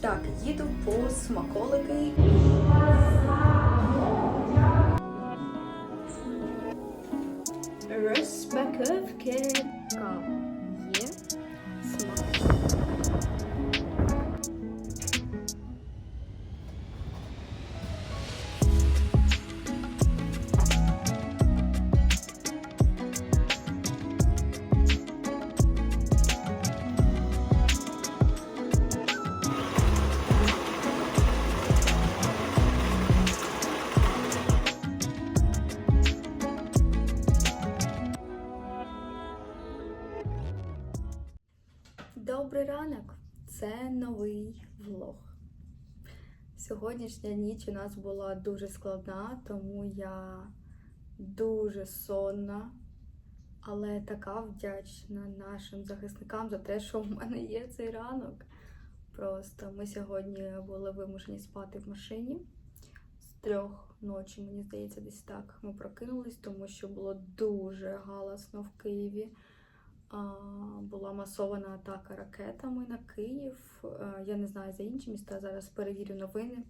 Так, їду по смаколики. Розпаковки. Кава Сьогоднішня ніч у нас була дуже складна, тому я дуже сонна, але така вдячна нашим захисникам за те, що в мене є цей ранок. Просто ми сьогодні були вимушені спати в машині з трьох ночі, мені здається, десь так. Ми прокинулись, тому що було дуже галасно в Києві. Була масована атака ракетами на Київ. Я не знаю за інші міста, зараз перевірю новини.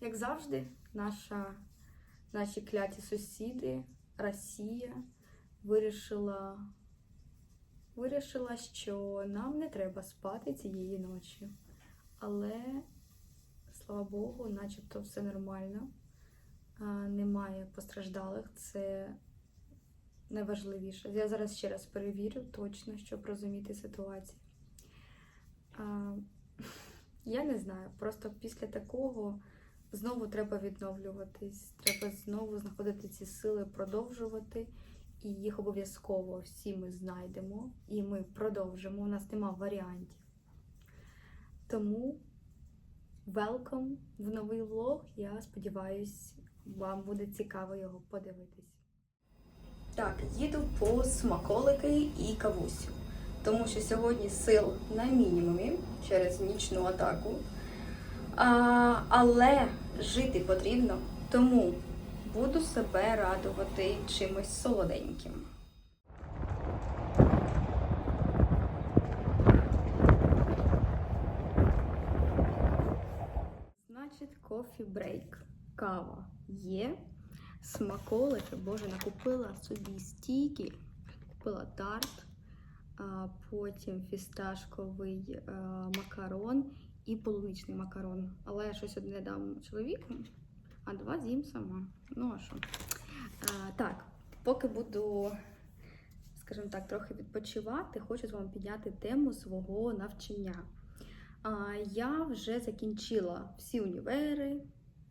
Як завжди, наша, наші кляті сусіди, Росія, вирішила, вирішила, що нам не треба спати цієї ночі. Але, слава Богу, начебто все нормально. Немає постраждалих. Це найважливіше. Я зараз ще раз перевірю точно, щоб розуміти ситуацію. А, я не знаю, просто після такого знову треба відновлюватись, треба знову знаходити ці сили, продовжувати. І їх обов'язково всі ми знайдемо, і ми продовжимо. У нас нема варіантів. Тому welcome в новий влог. Я сподіваюсь, вам буде цікаво його подивитись. Так, їду по смаколики і кавусю. Тому що сьогодні сил на мінімумі через нічну атаку. А, але жити потрібно, тому буду себе радувати чимось солоденьким. Значить, кофі брейк. Кава є. Смаколики, боже, накупила собі стійки, купила тарт, потім фісташковий е, макарон і полуничний макарон. Але я щось одне дам чоловіку, а два з'їм сама. Ну а що? Так, поки буду, скажімо так, трохи відпочивати, хочу з вами підняти тему свого навчання. Я вже закінчила всі універи.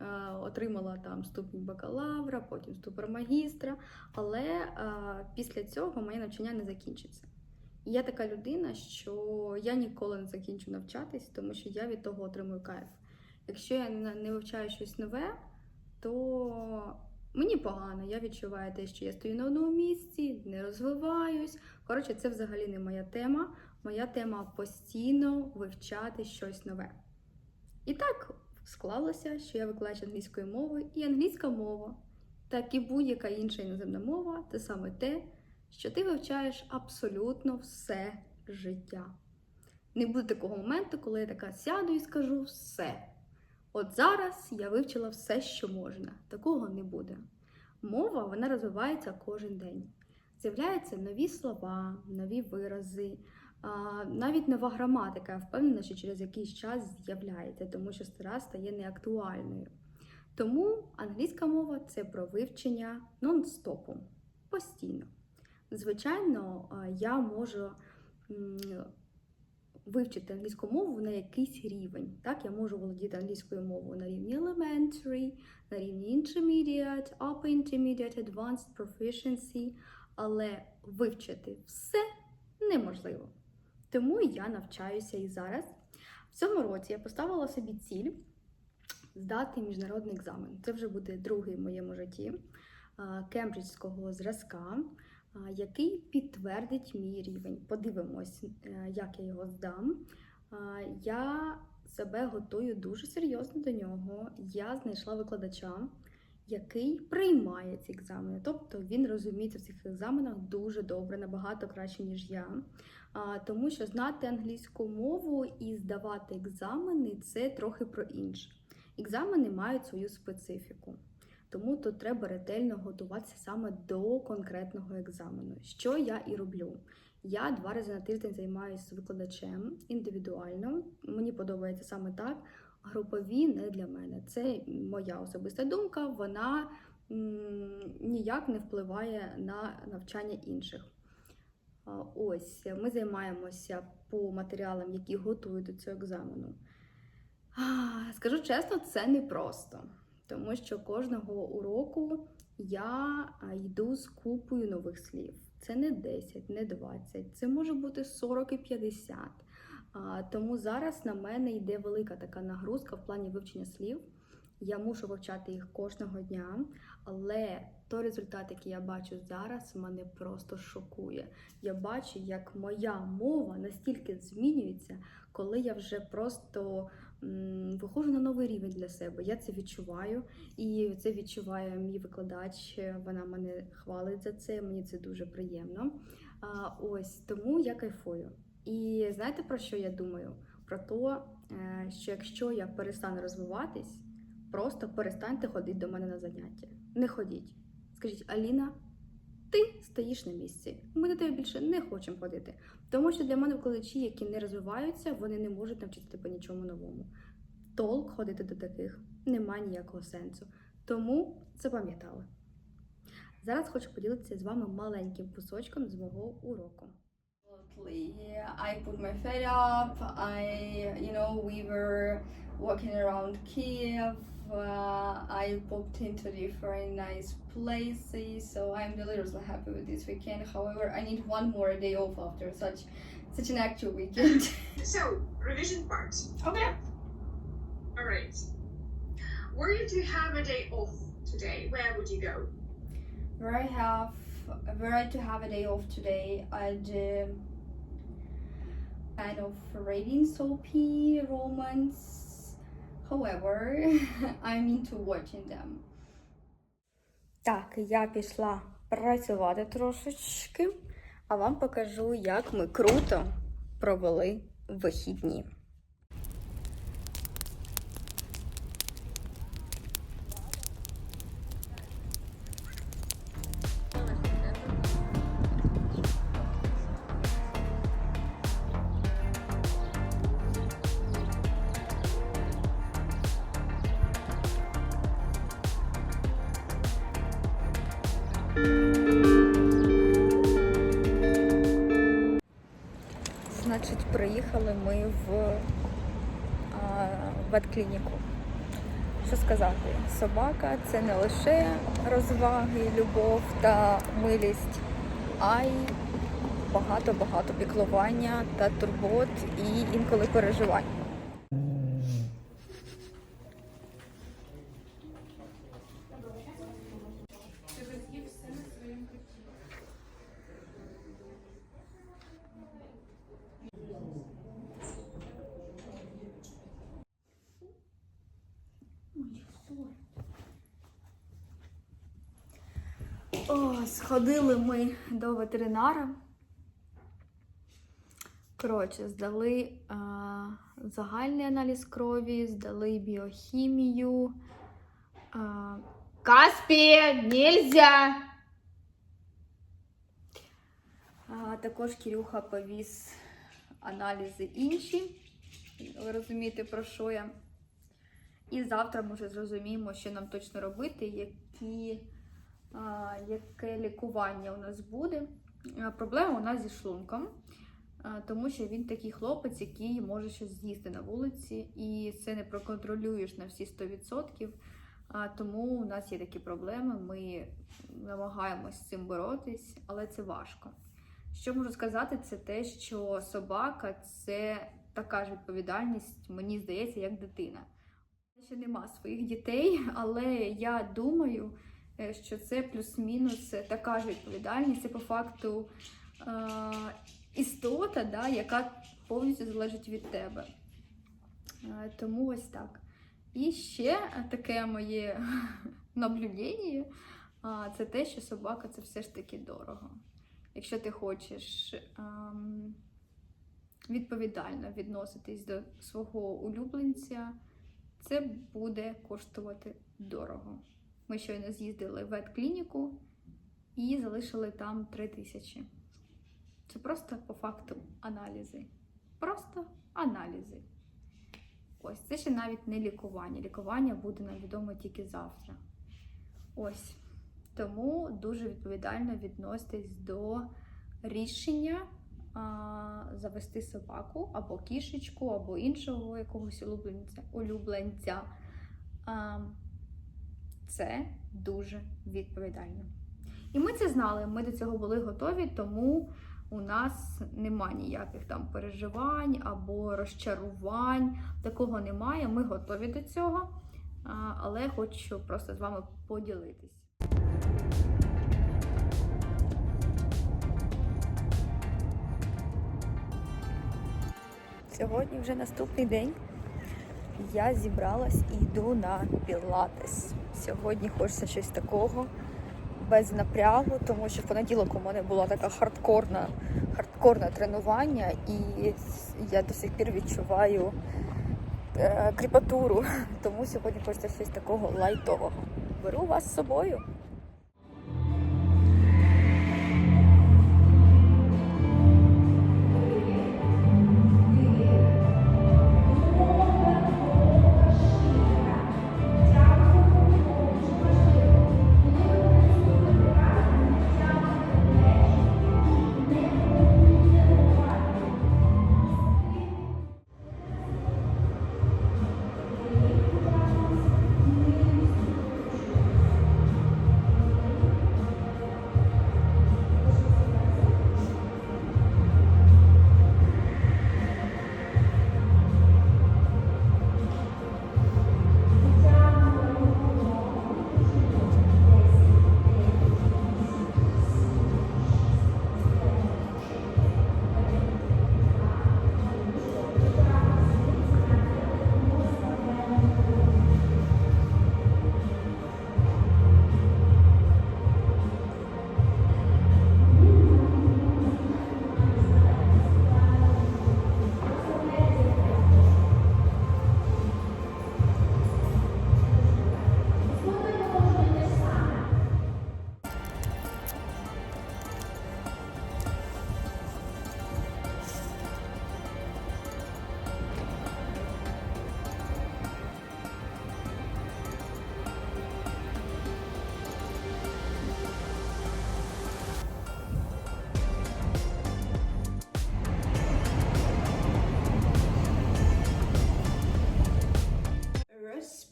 Е, Отримала там ступінь бакалавра, потім ступер магістра, але е, після цього моє навчання не закінчиться. І я така людина, що я ніколи не закінчу навчатись, тому що я від того отримую кайф. Якщо я не вивчаю щось нове, то мені погано, я відчуваю те, що я стою на одному місці, не розвиваюсь. Коротше, це взагалі не моя тема. Моя тема постійно вивчати щось нове. І так склалося, що я викладач англійської мови, і англійська мова, так і будь-яка інша іноземна мова це саме те, що ти вивчаєш абсолютно все життя. Не буде такого моменту, коли я така сяду і скажу все. От зараз я вивчила все, що можна. Такого не буде. Мова вона розвивається кожен день. З'являються нові слова, нові вирази, навіть нова граматика, я впевнена, що через якийсь час з'являється, тому що стара стає неактуальною. Тому англійська мова це про вивчення нон-стопом, постійно. Звичайно, я можу вивчити англійську мову на якийсь рівень. Так, я можу володіти англійською мовою на рівні elementary, на рівні intermediate, upper intermediate, advanced proficiency, але вивчити все неможливо. Тому я навчаюся і зараз. В цьому році я поставила собі ціль здати міжнародний екзамен. Це вже буде другий в моєму житті кембриджського зразка, який підтвердить мій рівень. Подивимось, е, як я його здам. Я себе готую дуже серйозно до нього. Я знайшла викладача, який приймає ці екзамени. Тобто він розуміється в цих екзаменах дуже добре, набагато краще, ніж я. Тому що знати англійську мову і здавати екзамени це трохи про інше. Екзамени мають свою специфіку. Тому тут треба ретельно готуватися саме до конкретного екзамену, що я і роблю. Я два рази на тиждень займаюся викладачем індивідуально. Мені подобається саме так. Групові не для мене. Це моя особиста думка, вона м, ніяк не впливає на навчання інших. Ось ми займаємося по матеріалам, які готують до цього екзамену. Скажу чесно, це непросто, тому що кожного уроку я йду з купою нових слів. Це не 10, не 20, це може бути 40 і 50. Тому зараз на мене йде велика така нагрузка в плані вивчення слів. Я мушу вивчати їх кожного дня, але той результат, який я бачу зараз, мене просто шокує. Я бачу, як моя мова настільки змінюється, коли я вже просто виходжу на новий рівень для себе. Я це відчуваю, і це відчуває мій викладач. Вона мене хвалить за це. Мені це дуже приємно. А, ось тому я кайфую. І знаєте про що я думаю? Про те, що якщо я перестану розвиватись, просто перестаньте ходити до мене на заняття. Не ходіть. Скажіть, Аліна, ти стоїш на місці. Ми до тебе більше не хочемо ходити. Тому що для мене викладачі, які не розвиваються, вони не можуть навчити тебе нічому новому. Толк ходити до таких немає ніякого сенсу. Тому запам'ятали. Зараз хочу поділитися з вами маленьким кусочком з мого уроку. I put my feet up. I, you know, we were walking around Kiev. Uh, I popped into different nice places, so I'm deliriously happy with this weekend. However, I need one more day off after such such an actual weekend. So, revision part. Okay. All right. Were you to have a day off today, where would you go? where I have, were I to have a day off today, I'd um kind of reading soapy romance. However, I'm into watching them. Так, я пішла працювати трошечки, а вам покажу, як ми круто провели вихідні. Приїхали ми в ветклініку. Що сказати? Собака це не лише розваги, любов та милість, а й багато-багато піклування та турбот і інколи переживань. Сходили ми до ветеринара. Коротше, здали а, загальний аналіз крові, здали біохімію. А, Каспі, нельзя! Також Кирюха повіз аналізи інші. Ви розумієте, про що я. І завтра ми вже зрозуміємо, що нам точно робити, які яке лікування у нас буде. Проблема у нас зі шлунком, тому що він такий хлопець, який може щось з'їсти на вулиці, і це не проконтролюєш на всі 100%. Тому у нас є такі проблеми. Ми намагаємось з цим боротись, але це важко. Що можу сказати, це те, що собака це така ж відповідальність, мені здається, як дитина. Ще нема своїх дітей, але я думаю, що це плюс-мінус така ж відповідальність. Це по факту е, істота, да, яка повністю залежить від тебе. Е, тому ось так. І ще таке моє наблюденні, а, це те, що собака це все ж таки дорого. Якщо ти хочеш ем, відповідально відноситись до свого улюбленця, це буде коштувати дорого. Ми щойно з'їздили в ветклініку і залишили там 3 тисячі. Це просто по факту аналізи. Просто аналізи. Ось, це ще навіть не лікування. Лікування буде нам відомо тільки завтра. Ось. Тому дуже відповідально відноситесь до рішення а, завести собаку або кішечку, або іншого якогось улюбленця. улюбленця. А, це дуже відповідально. І ми це знали, ми до цього були готові, тому у нас нема ніяких там переживань або розчарувань. Такого немає. Ми готові до цього, але хочу просто з вами поділитись. Сьогодні вже наступний день. Я зібралась і йду на пілатес. Сьогодні хочеться щось такого без напрягу, тому що в понеділок у мене була така хардкорна, хардкорне тренування, і я до сих пір відчуваю е, кріпатуру. Тому сьогодні хочеться щось такого лайтового. Беру вас з собою.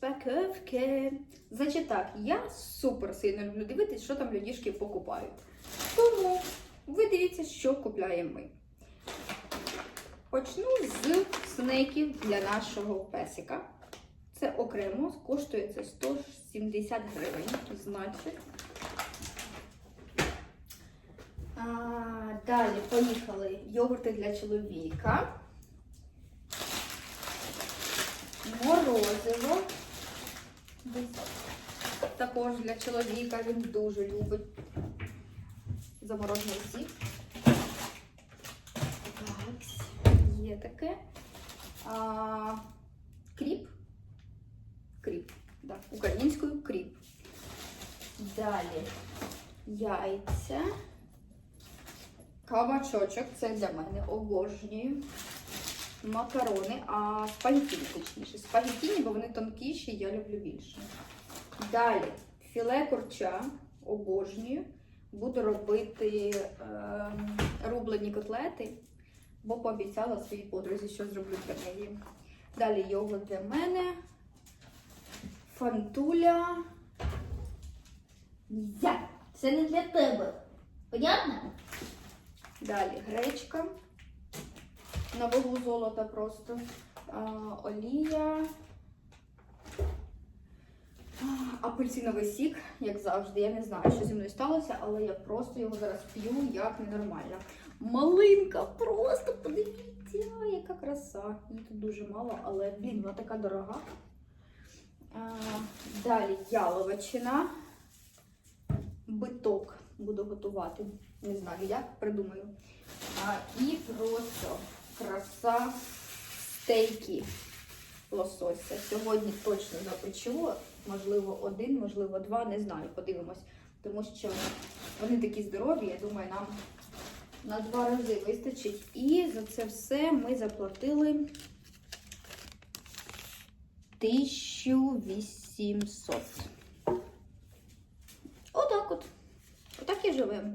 Розпаковки. Значить так, я супер сильно люблю дивитись, що там людішки покупають. Тому ви дивіться, що купляємо ми. Почну з снеків для нашого песика. Це окремо, коштує це 170 гривень. Значить. А, далі поїхали йогурти для чоловіка. Також для чоловіка він дуже любить заморожений сік. Так, є таке. А, кріп. Кріп. Да, українською кріп. Далі яйця. Кабачочок, це для мене обожнюю. Макарони, а спагеттіні, точніше. Спагеттіні, бо вони тонкіші, я люблю більше. Далі філе курча, обожнюю. Буду робити е, рублені котлети, бо пообіцяла своїй подрузі, що зроблю для неї. Далі йогурт для мене. Фантуля. Нельзя. Це не для тебе. Понятно? Далі гречка. На вагу золота просто. А, олія. А, Апельсиновий сік, як завжди. Я не знаю, що зі мною сталося, але я просто його зараз п'ю як ненормально. Малинка, просто подивіться, яка краса. Її тут дуже мало, але блін, вона така дорога. А, далі яловичина. Биток буду готувати. Не знаю, як придумаю. А, і просто краса стейки лосося. Сьогодні точно запечу. Можливо, один, можливо, два, не знаю, подивимось. Тому що вони такі здорові, я думаю, нам на два рази вистачить. І за це все ми заплатили 1800. Отак от. Отак і живемо.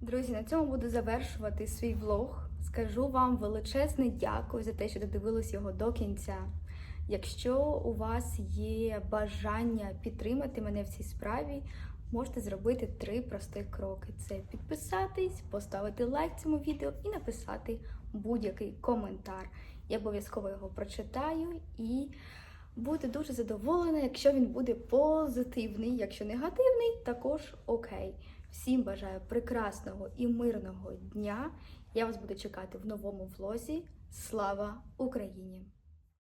Друзі, на цьому буду завершувати свій влог. Скажу вам величезне дякую за те, що додивились його до кінця. Якщо у вас є бажання підтримати мене в цій справі, можете зробити три простих кроки: це підписатись, поставити лайк цьому відео і написати будь-який коментар. Я обов'язково його прочитаю і буду дуже задоволена, якщо він буде позитивний. Якщо негативний, також окей. Всім бажаю прекрасного і мирного дня. Я вас буду чекати в новому влозі. Слава Україні!